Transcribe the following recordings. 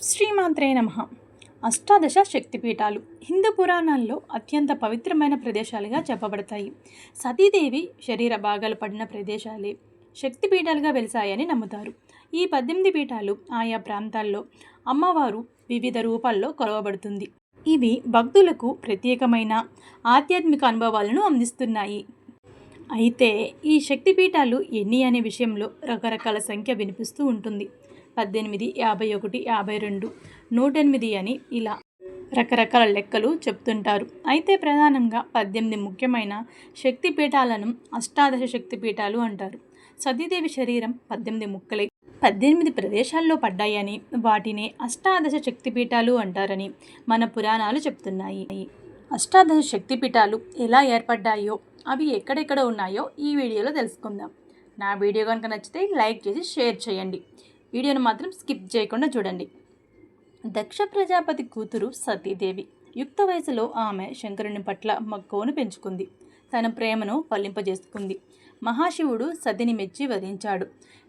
శ్రీమాత్రే నమ. అష్టాదశ శక్తిపీఠాలు హిందూ పురాణాల్లో అత్యంత పవిత్రమైన ప్రదేశాలుగా చెప్పబడతాయి. సతీదేవి శరీర భాగాలు పడిన ప్రదేశాలే శక్తిపీఠాలుగా వెలిసాయని నమ్ముతారు. ఈ పద్దెనిమిది పీఠాలు ఆయా ప్రాంతాల్లో అమ్మవారు వివిధ రూపాల్లో కొలవబడుతుంది ఇవి భక్తులకు ప్రత్యేకమైన ఆధ్యాత్మిక అనుభవాలను అందిస్తున్నాయి. అయితే ఈ శక్తిపీఠాలు ఎన్ని అనే విషయంలో రకరకాల సంఖ్య వినిపిస్తూ ఉంటుంది. పద్దెనిమిది యాభై ఒకటి యాభై రెండు నూట ఎనిమిది అని ఇలా రకరకాల లెక్కలు చెప్తుంటారు. అయితే ప్రధానంగా పద్దెనిమిది ముఖ్యమైన శక్తిపీఠాలను అష్టాదశ శక్తిపీఠాలు అంటారు. సతీదేవి శరీరం పద్దెనిమిది ముక్కలై. పద్దెనిమిది ప్రదేశాల్లో పడ్డాయని వాటినే అష్టాదశ శక్తిపీఠాలు అంటారని మన పురాణాలు చెప్తున్నాయి. అష్టాదశ శక్తిపీఠాలు ఎలా ఏర్పడ్డాయో అవి ఎక్కడెక్కడ ఉన్నాయో ఈ వీడియోలో తెలుసుకుందాం. నా వీడియో కనుక నచ్చితే లైక్ చేసి షేర్ చేయండి. వీడియోను మాత్రం స్కిప్ చేయకుండా చూడండి. దక్ష ప్రజాపతి కూతురు సతీదేవి. యుక్త వయసులో ఆమె శంకరుని పట్ల మక్కువను పెంచుకుంది. తన ప్రేమను ఫలింపజేసుకుంది. మహాశివుడు సతిని మెచ్చి వధించాడు.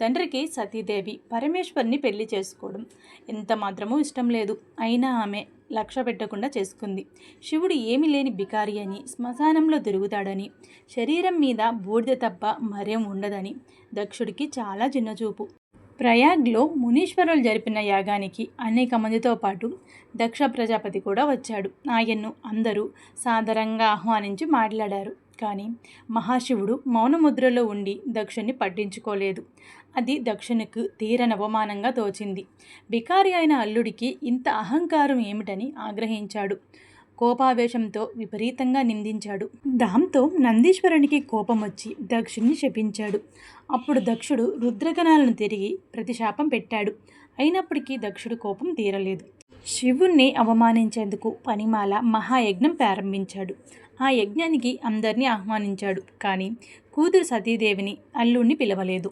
తండ్రికి సతీదేవి పరమేశ్వరిని పెళ్ళి చేసుకోవడం ఎంత మాత్రమూ ఇష్టం లేదు. అయినా ఆమె లక్ష్య పెట్టకుండా చేసుకుంది. శివుడు ఏమీ లేని బికారి అని శ్మశానంలో తిరుగుతాడని శరీరం మీద బూడిద తప్ప మరేం ఉండదని దక్షుడికి చాలా చిన్నచూపు. ప్రయాగ్లో మునీశ్వరులు జరిపిన యాగానికి అనేక మందితో పాటు దక్ష ప్రజాపతి కూడా వచ్చాడు. ఆయన్ను అందరూ సాదరంగా ఆహ్వానించి మాట్లాడారు. కానీ మహాశివుడు మౌనముద్రలో ఉండి దక్షుణ్ణి పట్టించుకోలేదు. అది దక్షునికి తీరన అవమానంగా తోచింది. బికారి అయిన అల్లుడికి ఇంత అహంకారం ఏమిటని ఆగ్రహించాడు. కోపావేశంతో విపరీతంగా నిందించాడు. దాంతో నందీశ్వరునికి కోపం వచ్చి దక్షుణ్ణి శపించాడు. అప్పుడు దక్షుడు రుద్రగణాలను తిరిగి ప్రతిశాపం పెట్టాడు. అయినప్పటికీ దక్షుడు కోపం తీరలేదు. శివుణ్ణి అవమానించేందుకు పనిమాల మహాయజ్ఞం ప్రారంభించాడు. ఆ యజ్ఞానికి అందరినీ ఆహ్వానించాడు. కానీ కూతురు సతీదేవిని అల్లుణ్ణి పిలవలేదు.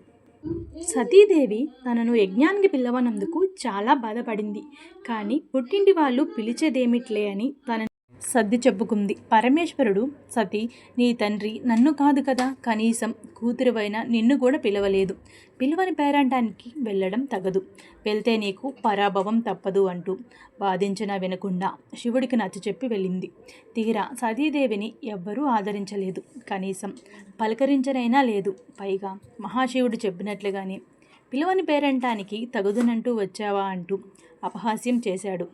సతీదేవి తనను యజ్ఞానికి పిలవనందుకు చాలా బాధపడింది. కానీ పుట్టింటి వాళ్ళు పిలిచేదేమిట్లే అని తన సర్ది చెప్పుకుంది. పరమేశ్వరుడు సతీ నీ తండ్రి నన్ను కాదు కదా. కనీసం కూతురువైన నిన్ను కూడా పిలవలేదు. పిలువని పేరంటానికి వెళ్ళడం తగదు. వెళ్తే నీకు పరాభవం తప్పదు అంటూ వాదించినా వినకుండా శివుడికి నచ్చ చెప్పి వెళ్ళింది. తీరా సతీదేవిని ఎవ్వరూ ఆదరించలేదు. కనీసం పలకరించనైనా లేదు. పైగా మహాశివుడు చెప్పినట్లుగానే పిలువని పేరంటానికి తగుదునంటూ వచ్చావా అంటూ అపహాస్యం చేశాడు.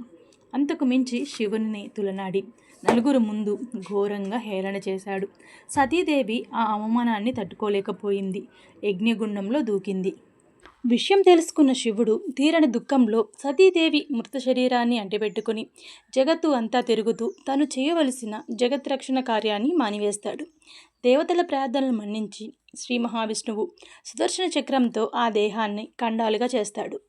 అంతకు మించి శివుని తులనాడి. నలుగురు ముందు ఘోరంగా హేళన చేశాడు. సతీదేవి ఆ అవమానాన్ని తట్టుకోలేకపోయింది. యజ్ఞగుండంలో దూకింది. విషయం తెలుసుకున్న శివుడు తీరని దుఃఖంలో సతీదేవి మృత శరీరాన్ని అంటిపెట్టుకుని జగత్తు అంతా తిరుగుతూ తను చేయవలసిన జగత్ రక్షణ కార్యాన్ని మానివేస్తాడు. దేవతల ప్రార్థనలు మన్నించి శ్రీ మహావిష్ణువు సుదర్శన చక్రంతో ఆ దేహాన్ని ఖండాలుగా చేస్తాడు.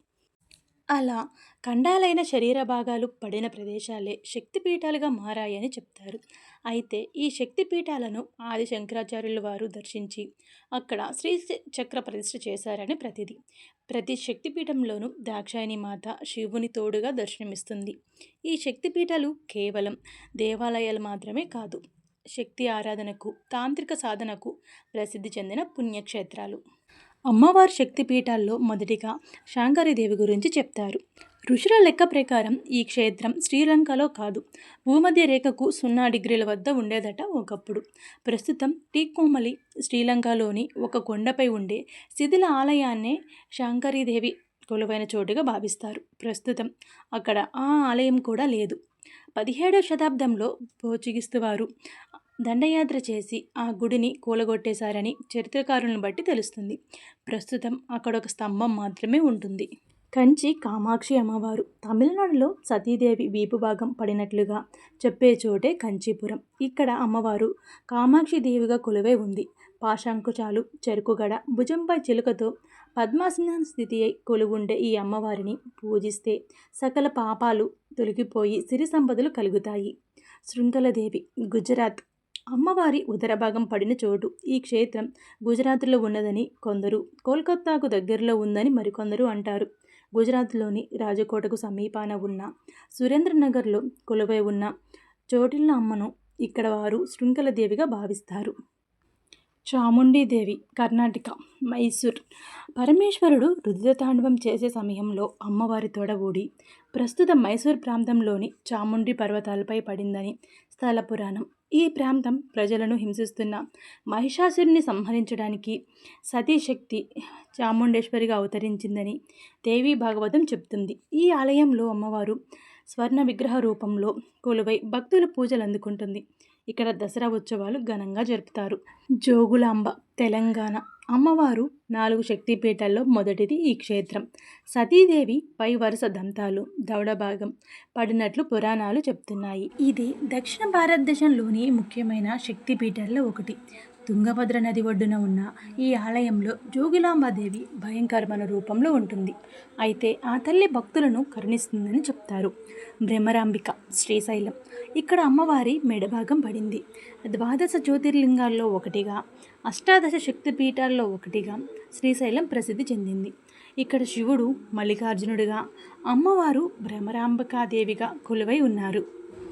అలా ఖండాలైన శరీర భాగాలు పడిన ప్రదేశాలే శక్తిపీఠాలుగా మారాయని చెప్తారు. అయితే ఈ శక్తిపీఠాలను ఆది శంకరాచార్యుల వారు దర్శించి అక్కడ శ్రీ చక్ర ప్రతిష్ఠ చేశారని ప్రతిది. ప్రతి శక్తిపీఠంలోనూ దాక్షాయణి మాత శివుని తోడుగా దర్శనమిస్తుంది. ఈ శక్తిపీఠాలు కేవలం దేవాలయాలు మాత్రమే కాదు శక్తి ఆరాధనకు తాంత్రిక సాధనకు ప్రసిద్ధి చెందిన పుణ్యక్షేత్రాలు. అమ్మవారి శక్తిపీఠాల్లో మొదటిగా శాంకరీదేవి గురించి చెప్తారు. ఋషుల లెక్క ప్రకారం ఈ క్షేత్రం శ్రీలంకలో కాదు. భూమధ్య రేఖకు సున్నా డిగ్రీల వద్ద ఉండేదట ఒకప్పుడు. ప్రస్తుతం టీకోమలి శ్రీలంకలోని ఒక కొండపై ఉండే శిథిల ఆలయాన్నే శాంకరీదేవి కొలువైన చోటుగా భావిస్తారు. ప్రస్తుతం అక్కడ ఆ ఆలయం కూడా లేదు. పదిహేడవ శతాబ్దంలో పోర్చుగీస్తు వారు దండయాత్ర చేసి ఆ గుడిని కూలగొట్టేశారని చరిత్రకారులను బట్టి తెలుస్తుంది. ప్రస్తుతం అక్కడ ఒక స్తంభం మాత్రమే ఉంటుంది. కంచి కామాక్షి అమ్మవారు. తమిళనాడులో సతీదేవి వీపు భాగం పడినట్లుగా చెప్పే చోటే కంచీపురం. ఇక్కడ అమ్మవారు కామాక్షి దేవిగా కొలువై ఉంది. పాశాంకుచాలు చెరుకుగడ భుజంపై చిలుకతో పద్మాసన స్థితి అయి కొలువుండే ఈ అమ్మవారిని పూజిస్తే సకల పాపాలు తొలగిపోయి సిరి సంపదలు కలుగుతాయి. శృంఖలదేవి గుజరాత్. అమ్మవారి ఉదర భాగం పడిన చోటు. ఈ క్షేత్రం గుజరాత్లో ఉన్నదని కొందరు కోల్కతాకు దగ్గరలో ఉందని మరికొందరు అంటారు. గుజరాత్లోని రాజకోటకు సమీపాన ఉన్న సురేంద్రనగర్లో కొలువై ఉన్న చోటిల్ల అమ్మను ఇక్కడ వారు శృంఖలదేవిగా భావిస్తారు. చాముండీదేవి కర్ణాటక మైసూర్. పరమేశ్వరుడు రుద్రతాండవం చేసే సమయంలో అమ్మవారి తొడ ఊడి ప్రస్తుత మైసూర్ ప్రాంతంలోని చాముండి పర్వతాలపై పడిందని స్థల పురాణం ఈ ప్రాంతం ప్రజలను హింసిస్తున్న మహిషాసురుని సంహరించడానికి సతీశక్తి చాముండేశ్వరిగా అవతరించిందని దేవీ భాగవతం చెప్తుంది ఈ ఆలయంలో అమ్మవారు స్వర్ణ విగ్రహ రూపంలో కొలువై భక్తుల పూజలు అందుకుంటుంది ఇక్కడ దసరా ఉత్సవాలు ఘనంగా జరుపుతారు. జోగులాంబ తెలంగాణ. అమ్మవారు నాలుగు శక్తిపీఠాల్లో మొదటిది ఈ క్షేత్రం. సతీదేవి పై వరుస దంతాలు దవడభాగం పడినట్లు పురాణాలు చెప్తున్నాయి. ఇది దక్షిణ భారతదేశంలోని ముఖ్యమైన శక్తిపీఠాల్లో ఒకటి. తుంగభద్ర నది ఒడ్డున ఉన్న ఈ ఆలయంలో జోగులాంబాదేవి భయంకరమైన రూపంలో ఉంటుంది. అయితే ఆ తల్లి భక్తులను కరుణిస్తుందని చెప్తారు. భ్రమరాంబిక శ్రీశైలం. ఇక్కడ అమ్మవారి మెడభాగం పడింది. ద్వాదశ జ్యోతిర్లింగాల్లో ఒకటిగా అష్టాదశ శక్తిపీఠాల్లో ఒకటిగా శ్రీశైలం ప్రసిద్ధి చెందింది. ఇక్కడ శివుడు మల్లికార్జునుడిగా అమ్మవారు భ్రమరాంబికాదేవిగా కొలువై ఉన్నారు.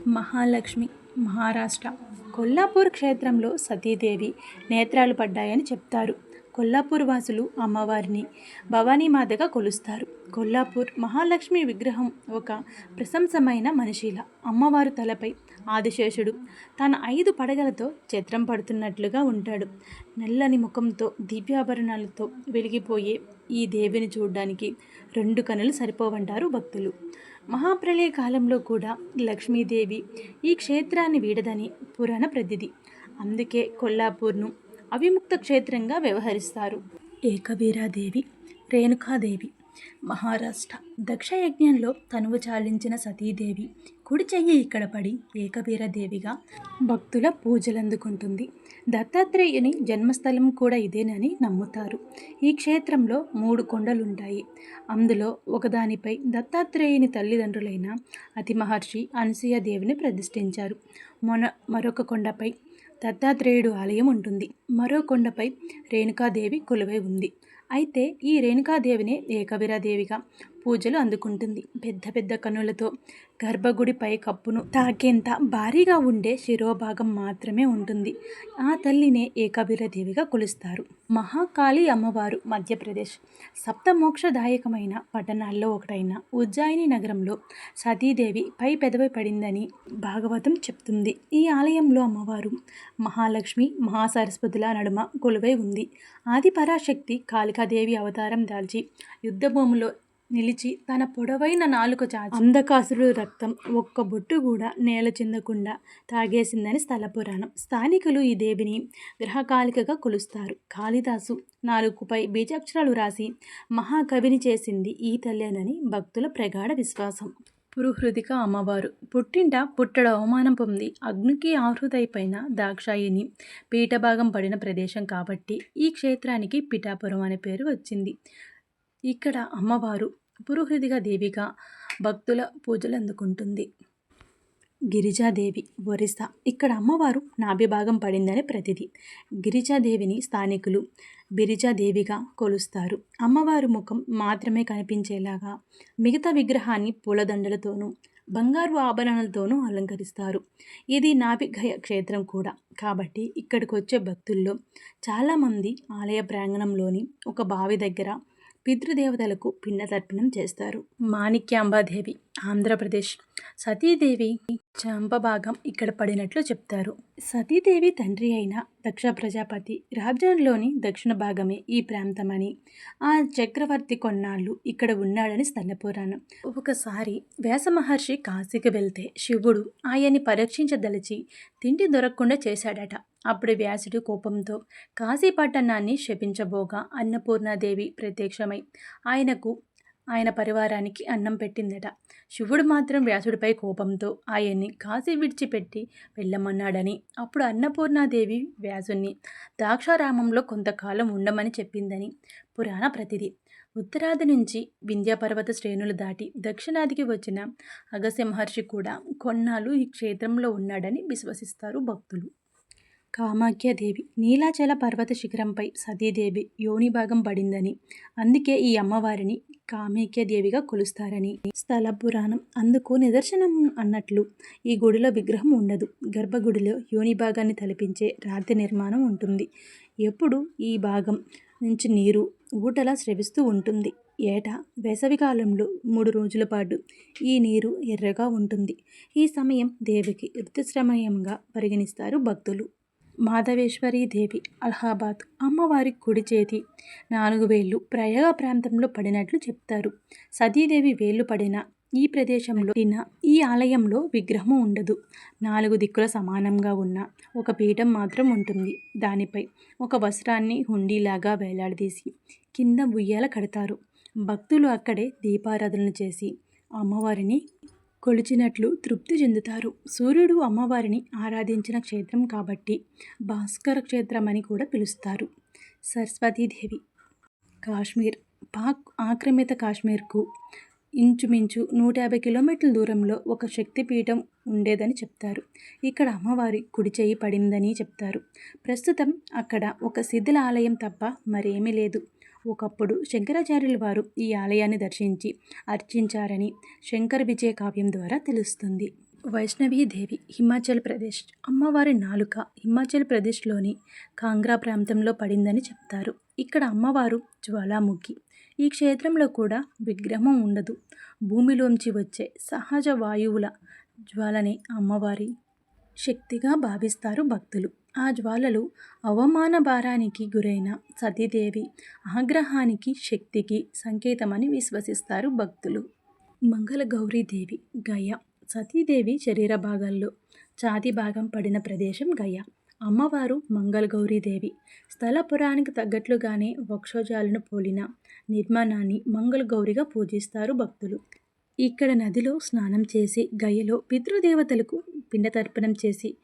మహాలక్ష్మి మహారాష్ట్ర. కొల్లాపూర్ క్షేత్రంలో సతీదేవి నేత్రాలు పడ్డాయని చెప్తారు. కొల్లాపూర్ వాసులు అమ్మవారిని భవానీమాతగా కొలుస్తారు. కొల్లాపూర్ మహాలక్ష్మి విగ్రహం ఒక ప్రశంసమైన మనిషిల. అమ్మవారు తలపై ఆదిశేషుడు తన ఐదు పడగలతో చిత్రం పడుతున్నట్లుగా ఉంటాడు. నల్లని ముఖంతో దివ్యాభరణాలతో వెలిగిపోయే ఈ దేవిని చూడడానికి రెండు కనులు సరిపోవంటారు భక్తులు. మహాప్రళయ కాలంలో కూడా లక్ష్మీదేవి ఈ క్షేత్రాన్ని వీడదని పురాణ ప్రతిది. అందుకే కొల్లాపూర్ను అవిముక్త క్షేత్రంగా వ్యవహరిస్తారు. ఏకవీరాదేవి రేణుకాదేవి మహారాష్ట్ర. దక్షయజ్ఞంలో తనువు చాలించిన సతీదేవి కుడి చెయ్యి ఇక్కడ పడి ఏకవీరదేవిగా భక్తుల పూజలందుకుంటుంది. దత్తాత్రేయుని జన్మస్థలం కూడా ఇదేనని నమ్ముతారు. ఈ క్షేత్రంలో మూడు కొండలుంటాయి. అందులో ఒకదానిపై దత్తాత్రేయుని తల్లిదండ్రులైన అతి మహర్షి అనసూయదేవిని ప్రతిష్ఠించారు. మొన మరొక కొండపై దత్తాత్రేయుడు ఆలయం ఉంటుంది. మరో కొండపై రేణుకాదేవి కొలువై ఉంది. అయితే ఈ రేణుకాదేవినే ఏకవీరాదేవిగా పూజలు అందుకుంటుంది. పెద్ద పెద్ద కనులతో గర్భగుడి పై కప్పును తాకేంత భారీగా ఉండే శిరోభాగం మాత్రమే ఉంటుంది. ఆ తల్లినే ఏకబీరదేవిగా కొలుస్తారు. మహాకాళి అమ్మవారు మధ్యప్రదేశ్. సప్తమోక్షదాయకమైన పట్టణాల్లో ఒకటైన ఉజ్జాయిని నగరంలో సతీదేవి పై పెదవి పడిందని భాగవతం చెప్తుంది. ఈ ఆలయంలో అమ్మవారు మహాలక్ష్మి మహాసరస్వతుల నడుమ కొలువై ఉంది. ఆది పరాశక్తి కాళికాదేవి అవతారం దాల్చి యుద్ధభూమిలో నిలిచి తన పొడవైన నాలుక చాచి అంధకాసురుడు రక్తం ఒక్క బొట్టు కూడా నేల చెందకుండా తాగేసిందని స్థల పురాణం. స్థానికులు ఈ దేవిని గ్రహకాళికగా కొలుస్తారు. కాళిదాసు నాలుగుపై బీజాక్షరాలు రాసి మహాకవిని చేసింది ఈ తల్లేనని భక్తుల ప్రగాఢ విశ్వాసం. పురుహృదిక అమ్మవారు. పుట్టింట పుట్టడ అవమానం పొంది అగ్నికి ఆహృతైపోయిన దాక్షాయిని పీఠభాగం పడిన ప్రదేశం కాబట్టి ఈ క్షేత్రానికి పిఠాపురం అనే పేరు వచ్చింది. ఇక్కడ అమ్మవారు పురుహృదిగా దేవిగా భక్తుల పూజలు అందుకుంటుంది గిరిజాదేవి ఒరిస్సా ఇక్కడ అమ్మవారు నాభిభాగం పడిందని ప్రతిది. గిరిజాదేవిని స్థానికులు బిరిజాదేవిగా కొలుస్తారు. అమ్మవారు ముఖం మాత్రమే కనిపించేలాగా మిగతా విగ్రహాన్ని పూలదండలతోనూ బంగారు ఆభరణాలతోనూ అలంకరిస్తారు. ఇది నాభిగయ క్షేత్రం కూడా. కాబట్టి ఇక్కడికి వచ్చే భక్తుల్లో చాలామంది ఆలయ ప్రాంగణంలోని ఒక బావి దగ్గర పితృదేవతలకు పిన్న తర్పణం చేస్తారు. మాణిక్యాంబాదేవి ఆంధ్రప్రదేశ్. సతీదేవి చంపభాగం ఇక్కడ పడినట్లు చెప్తారు. సతీదేవి తండ్రి అయిన దక్ష ప్రజాపతి రాజ్యంలోని దక్షిణ భాగమే ఈ ప్రాంతమని ఆ చక్రవర్తి కొన్నాళ్ళు ఇక్కడ ఉన్నాడని స్థలపురాణం ఒకసారి వ్యాస మహర్షి కాశీకి వెళ్తే శివుడు ఆయన్ని పరీక్షించదలిచి తిండి దొరకకుండా చేశాడట. అప్పుడు వ్యాసుడు కోపంతో కాశీ పట్టణాన్ని శపించబోగా అన్నపూర్ణాదేవి ప్రత్యక్షమై ఆయనకు ఆయన పరివారానికి అన్నం పెట్టిందట. శివుడు మాత్రం వ్యాసుడిపై కోపంతో ఆయన్ని కాశీ విడిచిపెట్టి వెళ్ళమన్నాడని అప్పుడు అన్నపూర్ణాదేవి వ్యాసుని ద్రాక్షారామంలో కొంతకాలం ఉండమని చెప్పిందని. పురాణ ప్రతిది. ఉత్తరాది నుంచి వింధ్యాపర్వత శ్రేణులు దాటి దక్షిణాదికి వచ్చిన అగస్య మహర్షి కూడా కొన్నాళ్ళు ఈ క్షేత్రంలో ఉన్నాడని విశ్వసిస్తారు భక్తులు. కామాఖ్యదేవి. నీలాచల పర్వత శిఖరంపై సతీదేవి యోని భాగం పడిందని. అందుకే ఈ అమ్మవారిని కామాఖ్యదేవిగా కొలుస్తారని. స్థల పురాణం అందుకు నిదర్శనం అన్నట్లు ఈ గుడిలో విగ్రహం ఉండదు. గర్భగుడిలో యోని భాగాన్ని తలపించే రాతి నిర్మాణం ఉంటుంది. ఎప్పుడు ఈ భాగం నుంచి నీరు ఊటలా స్రవిస్తూ ఉంటుంది. ఏటా? వేసవికాలంలో మూడు రోజుల పాటు ఈ నీరు ఎర్రగా ఉంటుంది. ఈ సమయం దేవికి ఋతుశ్రమయంగా పరిగణిస్తారు భక్తులు. మాధవేశ్వరి దేవి అలహాబాద్. అమ్మవారి కుడి చేతి నాలుగు వేళ్ళు ప్రయాగ ప్రాంతంలో పడినట్లు చెప్తారు. సతీదేవి వేళ్ళు పడిన ఈ ప్రదేశంలో ఈ ఆలయంలో విగ్రహం ఉండదు. నాలుగు దిక్కుల సమానంగా ఉన్న ఒక పీఠం మాత్రం ఉంటుంది. దానిపై ఒక వస్త్రాన్ని హుండీలాగా వేలాడదీసి కింద ఉయ్యాల కడతారు. భక్తులు అక్కడే దీపారాధనలు చేసి అమ్మవారిని కొలిచినట్లు తృప్తి చెందుతారు. సూర్యుడు అమ్మవారిని ఆరాధించిన క్షేత్రం కాబట్టి భాస్కర క్షేత్రం అని కూడా పిలుస్తారు. సరస్వతీదేవి కాశ్మీర్ పాక్ ఆక్రమిత కాశ్మీర్కు ఇంచుమించు నూట యాభై కిలోమీటర్ల దూరంలో ఒక శక్తిపీఠం ఉండేదని చెప్తారు. ఇక్కడ అమ్మవారి కుడి చేయి పడిందని చెప్తారు. ప్రస్తుతం అక్కడ ఒక శిథిల ఆలయం తప్ప మరేమీ లేదు. ఒకప్పుడు శంకరాచార్యుల వారు ఈ ఆలయాన్ని దర్శించి అర్చించారని శంకర విజయ కావ్యం ద్వారా తెలుస్తుంది. వైష్ణవీదేవి హిమాచల్ ప్రదేశ్ అమ్మవారి నాలుక హిమాచల్ ప్రదేశ్లోని కాంగ్రా ప్రాంతంలో పడిందని చెప్తారు. ఇక్కడ అమ్మవారు జ్వాలాముఖి. ఈ క్షేత్రంలో కూడా విగ్రహం ఉండదు. భూమిలోంచి వచ్చే సహజ వాయువుల జ్వాలని అమ్మవారి శక్తిగా భావిస్తారు భక్తులు. ఆ జ్వాలలు అవమాన భారానికి గురైన సతీదేవి ఆగ్రహానికి శక్తికి సంకేతమని విశ్వసిస్తారు భక్తులు. మంగళ గౌరీదేవి గయ సతీదేవి శరీర భాగాల్లో ఛాతి భాగం పడిన ప్రదేశం గయ. అమ్మవారు మంగళగౌరీదేవి స్థల పురానికి తగ్గట్లుగానే వక్షోజాలను పోలిన నిర్మాణాన్ని మంగళ గౌరిగా పూజిస్తారు భక్తులు. ఇక్కడ నదిలో స్నానం చేసి గయలో పితృదేవతలకు పిండ తర్పణం చేసి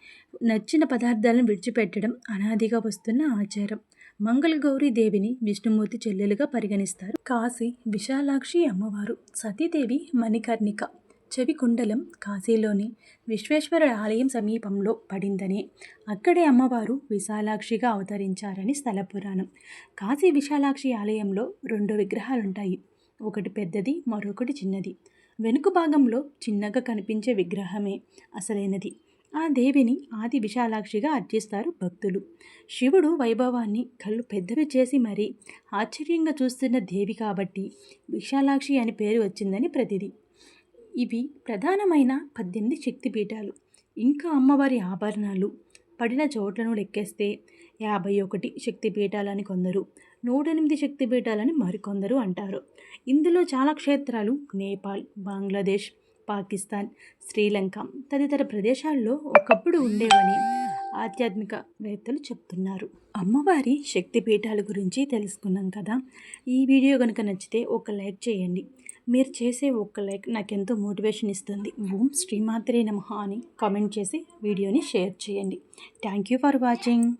నచ్చిన పదార్థాలను విడిచిపెట్టడం అనాదిగా వస్తున్న ఆచారం. మంగళగౌరి దేవిని విష్ణుమూర్తి చెల్లెలుగా పరిగణిస్తారు. కాశీ విశాలాక్షి అమ్మవారు సతీదేవి మణికర్ణిక చెవి కుండలం కాశీలోని విశ్వేశ్వర ఆలయం సమీపంలో పడిందని. అక్కడే అమ్మవారు విశాలాక్షిగా అవతరించారని స్థల పురాణం. కాశీ విశాలాక్షి ఆలయంలో రెండు విగ్రహాలుంటాయి. ఒకటి పెద్దది మరొకటి చిన్నది. వెనుక భాగంలో చిన్నగా కనిపించే విగ్రహమే అసలైనది. ఆ దేవిని ఆది విశాలాక్షిగా అర్చిస్తారు భక్తులు. శివుడు వైభవాన్ని కళ్ళు పెద్దవి చేసి మరీ ఆశ్చర్యంగా చూస్తున్న దేవి కాబట్టి విశాలాక్షి అని పేరు వచ్చిందని ప్రతిది. ఇవి ప్రధానమైన పద్దెనిమిది శక్తిపీఠాలు. ఇంకా అమ్మవారి ఆభరణాలు. పడిన చోట్లను లెక్కేస్తే యాభై ఒకటి శక్తిపీఠాలని కొందరు నూట ఎనిమిది శక్తిపీఠాలని మరికొందరు అంటారు. ఇందులో చాలా క్షేత్రాలు నేపాల్ బంగ్లాదేశ్ పాకిస్తాన్ శ్రీలంక తదితర ప్రదేశాల్లో ఒకప్పుడు ఉండేవని ఆధ్యాత్మికవేత్తలు చెప్తున్నారు. అమ్మవారి శక్తిపీఠాల గురించి తెలుసుకున్నాం కదా? ఈ వీడియో కనుక నచ్చితే ఒక లైక్ చేయండి. మీరు చేసే ఒక్క లైక్ నాకెంతో మోటివేషన్ ఇస్తుంది. ఓం శ్రీమాత్రే నమ అని కామెంట్ చేసి వీడియోని షేర్ చేయండి. Thank you for watching.